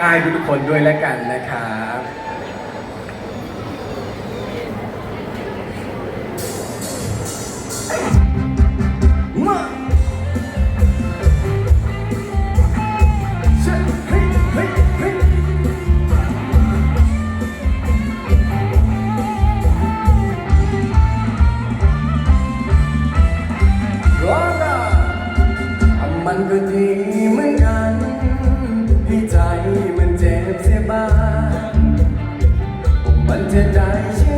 ได้ทุกคนด้วยแล้วกันนะครับ มันจะได้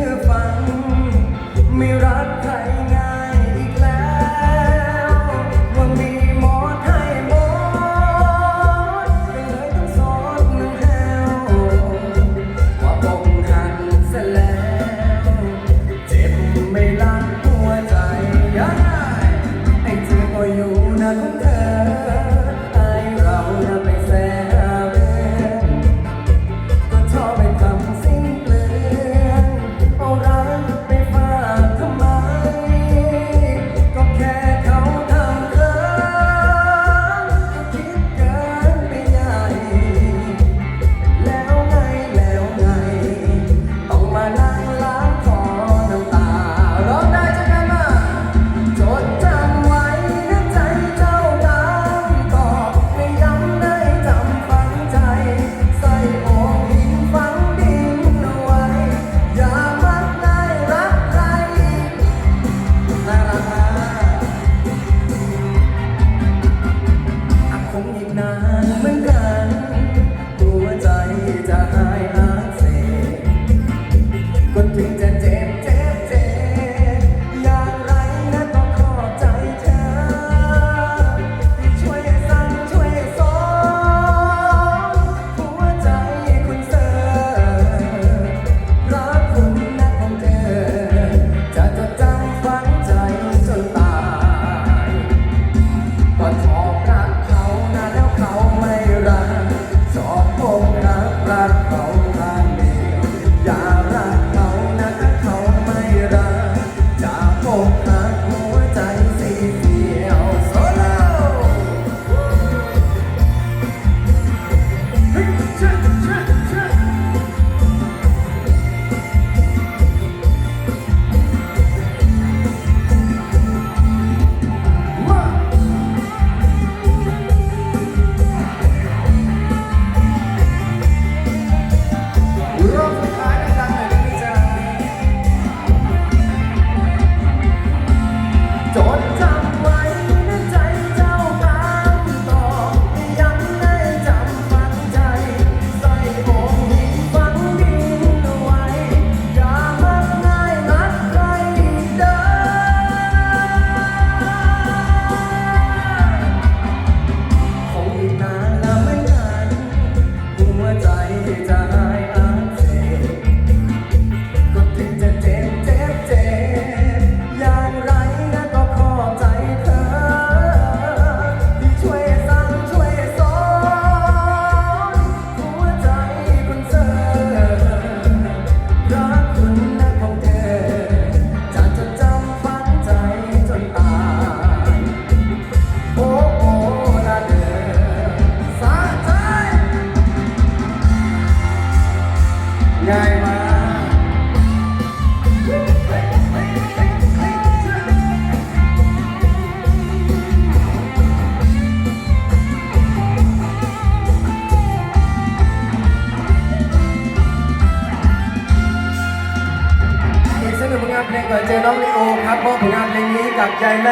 เจอน้องลีโอครับมอบผลงานเพลงนี้กับใจแม่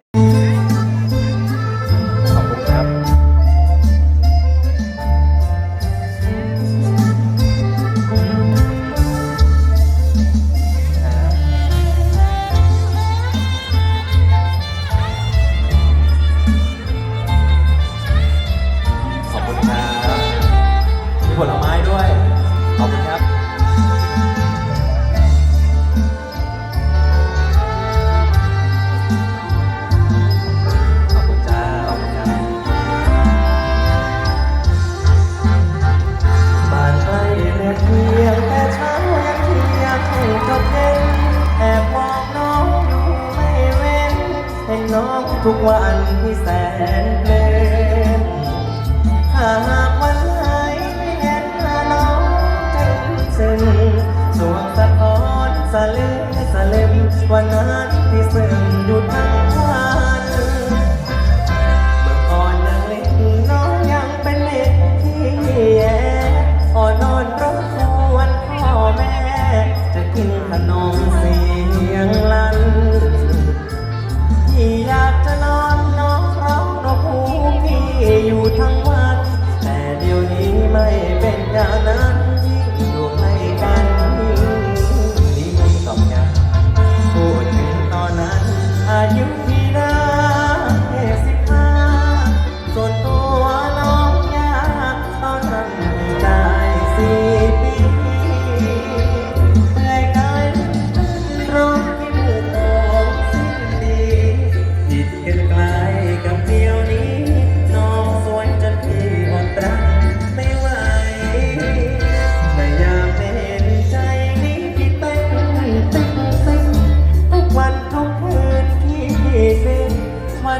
ทุกวันที่แสนเพลินหากวันไหนเห็นน้องจึงซึ้งสวงสะท้อนสะลือสะเล็มวันนั้นที่เสื่อมอยู่ทั้งวันเมื่อก่อนนั้นเล็กน้องยังเป็นเด็กที่แย่อ่อนนอนร้องควนพ่อแม่จะกินขนมเไ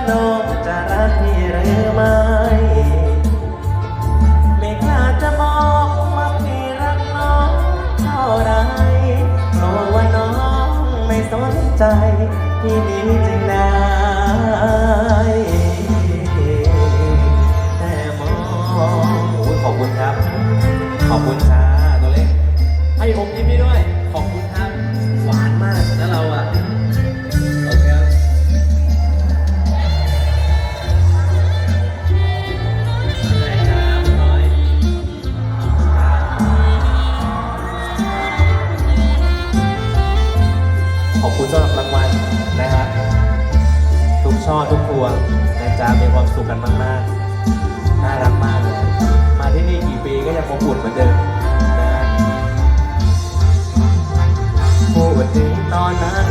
น้องจะรักพี่หรือไม่ ไม่กล้าจะบอกว่าพี่รักน้องเท่าไรเพราะว่าน้องไม่สนใจที่นี้จึงนะ ปีก็ยังอบอุ่นเหมือนเดิมนะฮะพูดถึงตอนนั้น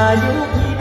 อายุพี่